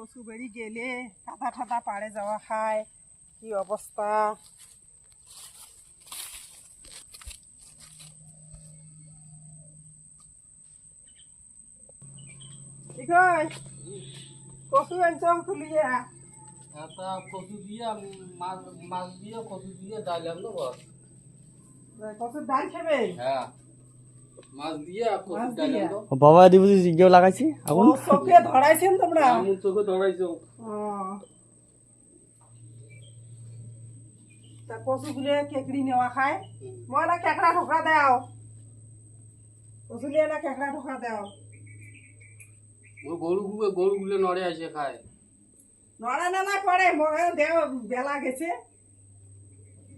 কচু বেড়ি গেলে কাদা ঠাদা পাড়ে যাওয়া খায়। কি অবস্থা? কচু আনছ তুলিয়া একটা কচু দিয়ে মাছ মাছ দিয়ে কচু দিয়ে ডাইলাম না বস কচুর ডাল খাবে? হ্যাঁ। মাছ দিয়ে কচু মাছ দিয়া? বাবা দি বুঝি জিজ্ঞেস লাগাইছি। ও চোখে ধরাইছেন তোমরা? এমন চোখে ধরাইছো। তা কচুগুলো কেকড়ি নেওয়া খায়। মই না কেকড়া ঠোকা দেও। কচুলিয়ে না কেকড়া ঠোকা দেও। ওই গরুগুলো গরুগুলো নড়ে আসে খায়। নড়া না না মই দেও বেলা গেছে।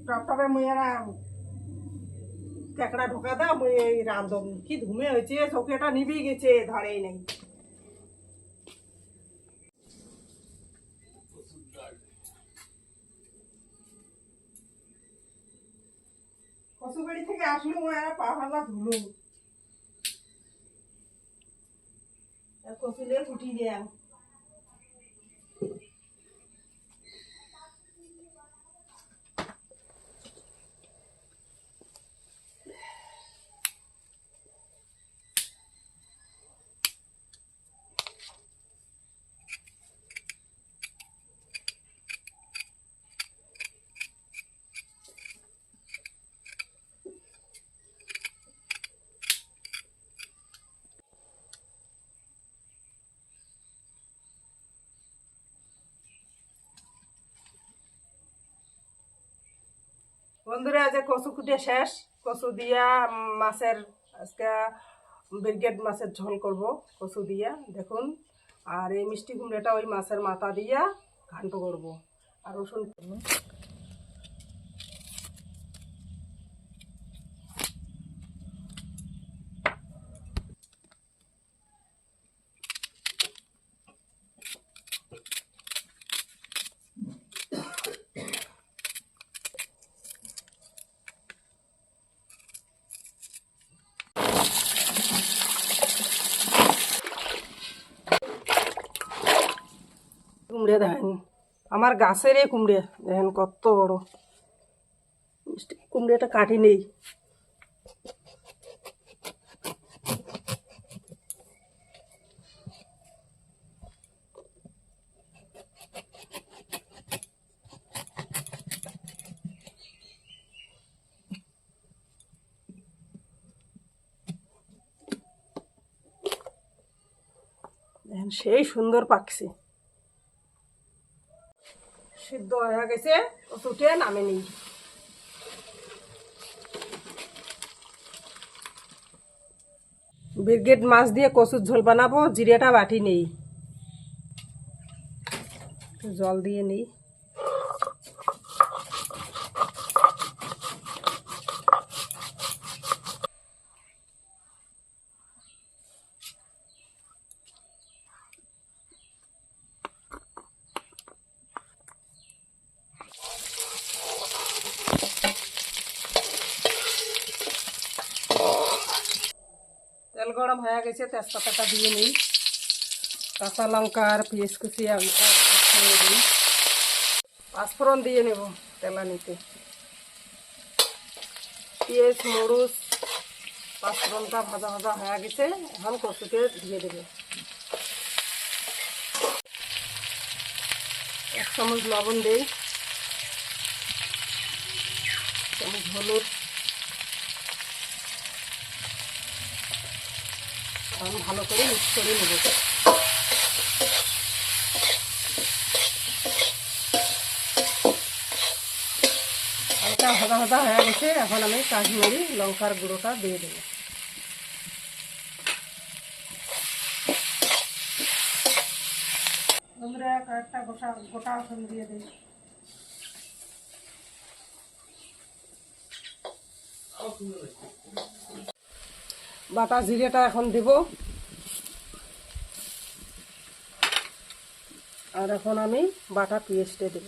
টপটপে মুই কেকড়া ঢোকা দাও, মুই এই রান্ধম কি ধুমে হয়েছে, চোখেটা নিবি গেছে, ধরেই নেই। কচু বাড়ি থেকে আসলো আর পা ধুলো। কচুলে ফুটি দেন বন্ধুরা আজকে কচু কুটে শেষ। কচু দিয়া মাছের আজকে ব্রিগেড মাছের ঝোল করব, কচু দিয়া, দেখুন। আর এই মিষ্টি কুমড়াটা ওই মাছের মাথা দিয়া ঘান্ট করব। আর রসুন কুমড়ে দেখেন। আমার গাছের এই কুমড়ে, দেখেন কত বড়। কুমড়েটা কাটি নেই। সেই সুন্দর পাকছে। সিদ্ধ হয়ে গেছে তুটে নামে নেই। ব্রিগেড মাছ দিয়ে কচুর ঝোল বানাবো, জিরেটা বাটি নেই। জল দিয়ে নেই তেল গরম হয়ে গেছে, তেজপাতাটা দিয়ে নিই। কাঁচা লঙ্কা আর পেঁয়াজ কুচি একসঙ্গে পাঁচফোড়ন দিয়ে নেব তেলানিতে। পেঁয়াজ, মরুচ পাঁচফোড়নটা ভাজা ভাজা হয়ে গেছে, এখন কচুতে দিয়ে দেবে। এক চামচ লবণ দিই। চামচ হলুদ। এখন ভালো করে মিক্স করে নেব। হালকা ভাজা ভাজা হয়ে গেছে, এখন আমি কাশ্মীরি লঙ্কার গুঁড়োটা দিয়ে দেবো। বন্ধুরা, কয়েকটা গোটা গোটা রসুন দিয়ে দিই। বাটা জিরেটা এখন দেব। আর এখন আমি বাটা পেঁয়াজটা দেব।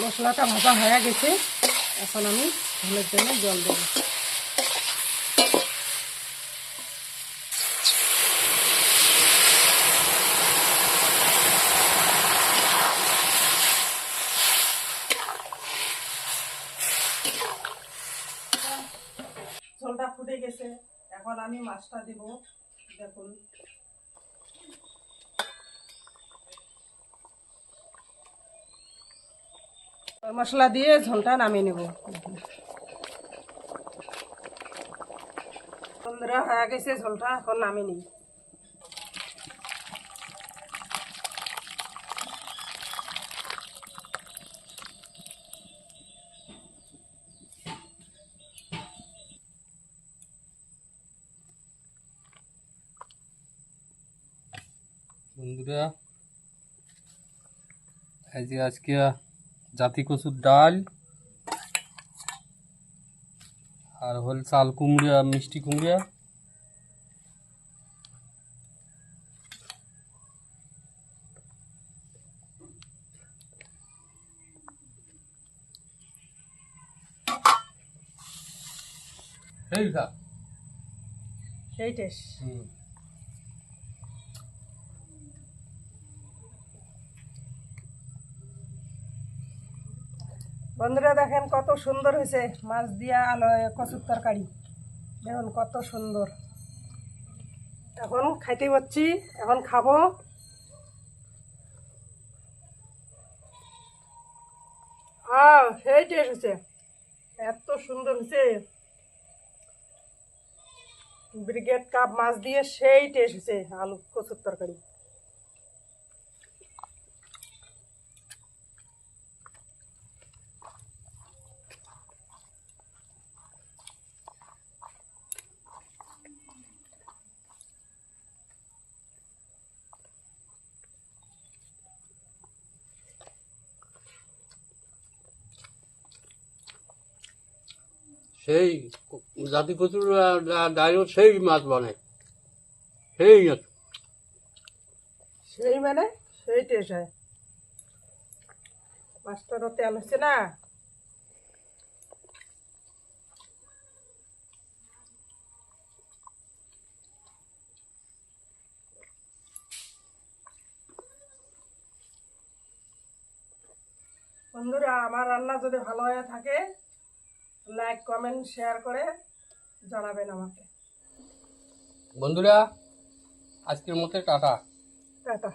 মশলাটা ভাজা হয়ে গেছে। এখন আমি ঝোলের জন্য জল দেবো ঝোলটা ফুটে গেছে এখন আমি মাছটা দেব, দেখুন। মশলা দিয়ে ঝোলটা নামিয়ে নেব। বন্ধুরা, হয়ে গেছে ঝোলটা, এখন নামিয়ে নিই। বন্ধুরা এই যে আজকে জাতি কচুর ডাল আর হল চাল কুমড়া মিষ্টি কুমড়া। এই খা। এই টেস্ট হুম। বন্ধুরা দেখেন কত সুন্দর হয়েছে। মাছ দিয়া আলো কচুর তরকারি। দেখুন কত সুন্দর। এখন খাইতে পারছি এখন খাব। সেই টেস্ট এত সুন্দর হয়েছে। ব্রিগেড কাপ মাছ দিয়ে সেই টেস্ট হয়েছে, আলু, কচুর তরকারি। সেই জাতি কচুর ডাইল সেই মাছ বানায়। সেই সেই মানে? সেই টেস্ট হয়। মাছটারও তেল হচ্ছে না? বন্ধুরা, আমার রান্না যদি ভালো হয়ে থাকে লাইক কমেন্ট শেয়ার করে জানাবেন আমাকে। বন্ধুরা আজকের মতো টাটা। টাটা।